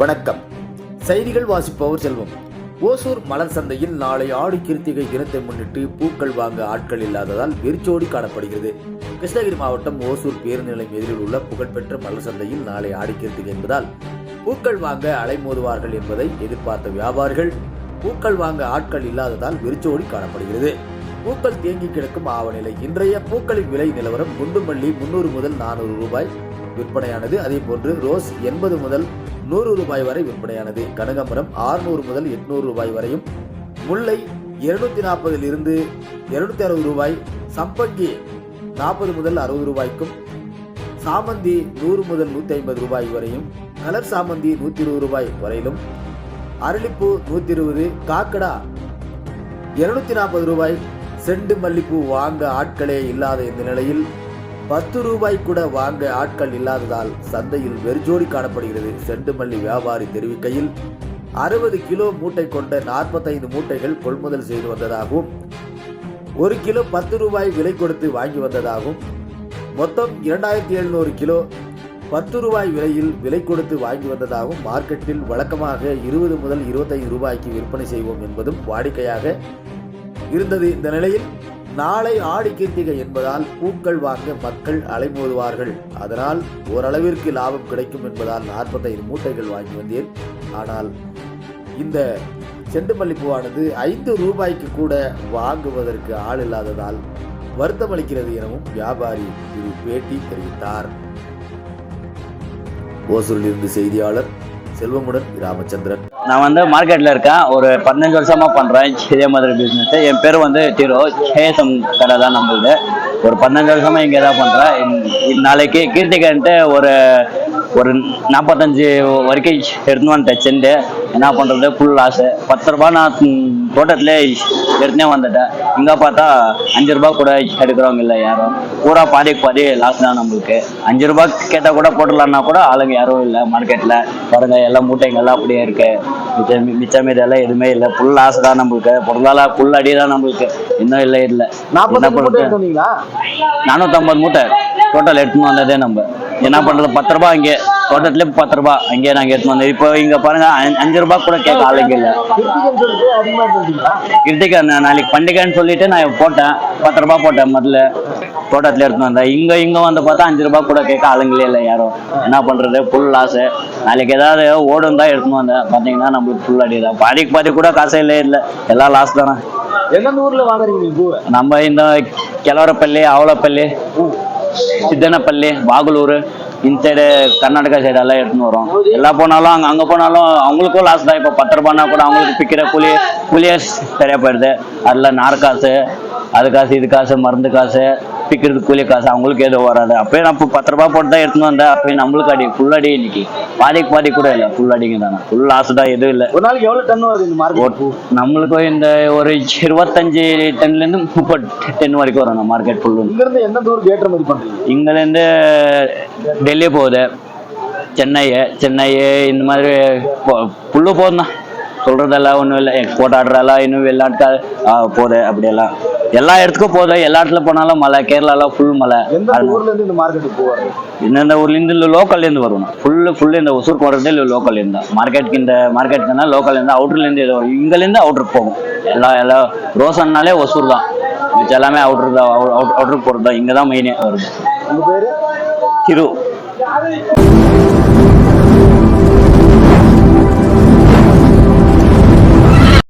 வணக்கம். செய்திகள் வாசிப்பவர் செல்வம். ஓசூர் மலர் சந்தையில் நாளை ஆடி கிருத்திகை தினத்தை முன்னிட்டு பூக்கள் வாங்க ஆட்கள் இல்லாததால் வெறிச்சோடி காணப்படுகிறது. கிருஷ்ணகிரி மாவட்டம் ஓசூர் பேருந்து நிலையம் எதிரில் உள்ள புகழ்பெற்ற மலர் சந்தையில் நாளை ஆடி கிருத்திகை என்பதால் பூக்கள் வாங்க அலைமோதுவார்கள் என்பதை எதிர்பார்த்த வியாபாரிகள் பூக்கள் வாங்க ஆட்கள் இல்லாததால் விரிச்சோடி காணப்படுகிறது. பூக்கள் தேங்கி கிடக்கும் ஆவநிலை. இன்றைய பூக்களின் விலை நிலவரம் குண்டுமல்லி முன்னூறு முதல் நானூறு ரூபாய் விற்பனையானது. அதே போன்று ரோஸ் எண்பது முதல் நூறு ரூபாய் வரை விற்பனையானது. கனகாம்பரம் 600 முதல் எட்நூறு ரூபாய் வரையும். முல்லை இருநூத்தி நாற்பதில் இருந்து இருநூத்தி அறுபது ரூபாய். சம்பங்கி நாற்பது முதல் அறுபது ரூபாய்க்கும். சாமந்தி நூறு முதல் நூற்றி ஐம்பது ரூபாய் வரையும். கலர் சாமந்தி நூற்றி இருபது ரூபாய் வரையிலும். அரளிப்பூ நூற்றி இருபது காக்கடா. இருநூத்தி நாற்பது ரூபாய். செண்டு மல்லிப்பூ வாங்க ஆட்களே இல்லாத இந்த நிலையில் பத்து ரூபாய் கூட வாங்க ஆட்கள் இல்லாததால் சந்தையில் வெறிஜோடி காணப்படுகிறது. செண்டு மல்லி வியாபாரி தெரிவிக்கையில் அறுபது கிலோ மூட்டை கொண்ட நாற்பத்தைந்து மூட்டைகள் கொள்முதல் செய்து வந்ததாகவும் ஒரு கிலோ பத்து ரூபாய் விலை கொடுத்து வாங்கி வந்ததாகவும் மொத்தம் இரண்டாயிரத்தி எழுநூறு கிலோ பத்து ரூபாய் விலையில் விலை கொடுத்து வாங்கி வந்ததாகவும் மார்க்கெட்டில் வழக்கமாக இருபது முதல் இருபத்தைந்து ரூபாய்க்கு விற்பனை செய்வோம் என்பதும் வாடிக்கையாக இருந்தது. இந்த நிலையில் நாளை ஆடி கிருத்திகை என்பதால் பூக்கள் வாங்க மக்கள் அலைமோதுவார்கள். அதனால் ஓரளவிற்கு லாபம் கிடைக்கும் என்பதால் நாற்பத்தைந்து மூட்டைகள் வாங்கி வந்தேன். ஆனால் இந்த செண்டு பூவானது ஐந்து ரூபாய்க்கு கூட வாங்குவதற்கு ஆள் இல்லாததால் வருத்தமளிக்கிறது எனவும் வியாபாரி திரு பேட்டி தெரிவித்தார். ஓசூரில் இருந்து செய்தியாளர் செல்வமுடன் ராமச்சந்திரன். நான் வந்து மார்க்கெட்டில் இருக்கேன். ஒரு பதினஞ்சு வருஷமா பண்ணுறேன் இதே மாதிரி பிஸ்னஸ் என் பேர் வந்து டிரோ கேஎஸ்எம் கடை தான் நம்மளுது. ஒரு பதினஞ்சு வருஷமா இங்கே தான் பண்ணுறேன் நாளைக்கு கீர்த்திகன்ட்டு ஒரு ஒரு நாற்பத்தஞ்சு வரைக்கும் எடுத்துன்னு வந்துட்டேன் செண்டு. என்ன பண்ணுறது ஃபுல் லாஸு பத்து ரூபா நான் தோட்டத்திலே எடுத்துனே வந்துட்டேன். இங்கே பார்த்தா அஞ்சு ரூபா கூட எடுக்கிறவங்க இல்லை யாரும். பூரா பாதிக்கு பாதி லாஸ் தான் நம்மளுக்கு. அஞ்சு ரூபா கேட்டால் கூட போட்டுடலான்னா கூட ஆளுங்க யாரும் இல்லை மார்க்கெட்டில் பாருங்க எல்லாம் மூட்டைங்கெல்லாம் அப்படியே இருக்கு. மிச்சம் மிச்சம் மீதி எல்லாம் எதுவுமே இல்லை. ஃபுல் லாஸ் தான் நம்மளுக்கு. பொருளால ஃபுல் அடி தான் நம்மளுக்கு. இன்னும் இல்லை இல்லை. நானூற்றம்பது மூட்டை டோட்டல் எடுத்துன்னு வந்ததே நம்ம. என்ன பண்றது? பத்து ரூபாய் அங்கே தோட்டத்துல பத்து ரூபாய் அங்கேயே நாங்க எடுத்துன்னு வந்தோம். இப்போ இங்க பாருங்க அஞ்சு- ரூபாய் கூட கேட்க ஆளுங்க இல்ல. கிருத்திகா நாளைக்கு பண்டிகைன்னு சொல்லிட்டு நான் போட்டேன். பத்து ரூபாய் போட்டேன் முதல்ல. தோட்டத்துல எடுத்துன்னு வந்தேன். இங்க இங்க வந்து பார்த்தா அஞ்சு ரூபாய் கூட கேட்க ஆளுங்களே இல்லை யாரும். என்ன பண்றது? ஃபுல் லாஸ் நாளைக்கு ஏதாவது ஓடும் தான் எடுத்துன்னு வந்தேன். பாத்தீங்கன்னா நம்மளுக்கு ஃபுல் அடி தான் பாதிக்கு பாதி கூட காசே இல்லை இல்லை. எல்லாம் லாஸ் தானே. எந்தெந்த ஊர்ல வாங்குறீங்க நம்ம இந்த கிழவரப்பள்ளி அவலப்பள்ளி சித்தனப்பள்ளி பாகலூர் இந்த சைடு கர்நாடகா சைடு எல்லாம் எடுத்துன்னு வரும். எல்லா போனாலும் அங்கே அங்கே போனாலும் அவங்களுக்கும் லாஸ் தான். இப்போ பத்து ரூபானா கூட அவங்களுக்கு பிக்கிற கூலி கூலியே சரியா போயிடுது. அதில் நார் காசு அது காசு இது காசு மருந்து காசு கூலி காசு அவங்களுக்கு எதுவும் வராது. அப்பயே நான் இப்போ பத்து ரூபா போட்டு தான் எடுத்துன்னு வந்தேன். அப்பயே நம்மளுக்கு அடி ஃபுல் அடி இன்னைக்கு. பாதிக்கு பாதி கூட இல்லை ஃபுல் அடிங்க தானே ஃபுல் லாஸ் தான் எதுவும் இல்லை. ஒரு நாளைக்கு எவ்வளவு டன் வருது இந்த மார்க்கெட் நம்மளுக்கு இந்த ஒரு இருபத்தஞ்சு டன்லேருந்து முப்பது டன் வரைக்கும் வரும் மார்க்கெட் ஃபுல்லு இங்க இருந்து எந்த ஊருக்கு ஏற்றுமதி பண்றீங்க? இங்கேருந்து டெல்லி போகுது. சென்னை சென்னை இந்த மாதிரி புல்லு போதும் தான் சொல்கிறதெல்லாம் ஒன்றும் இல்லை. எக்ஸ்போர்ட் ஆர்டரெல்லாம் இன்னும் வெளிநாட்டுக்கா ஆ, போகுது அப்படியெல்லாம். எல்லா இடத்துக்கும் போகுது. எல்லா இடத்துல போனாலும் மழை. கேரளாலாம் ஃபுல் வருது இந்தந்த ஊர்லேருந்து இல்லை லோக்கல்லேருந்து வரும் ஃபுல்லு ஃபுல்லு இந்த வர்றது இல்லை லோக்கல்லேருந்து தான். மார்க்கெட்டுக்கு இந்த மார்க்கெட்டுக்குனா லோக்கல்லேருந்து அவுட்டர்லேருந்து இது வரும் இங்கேருந்து அவுட்டருக்கு போகும் எல்லா எல்லா ரோசன்னாலே ஒசூர் தான். மிச்சம் எல்லாமே அவுட்டர் தான் அவுட்டருக்கு போகிறது தான். இங்கே தான் மெயினே வருது. திரு.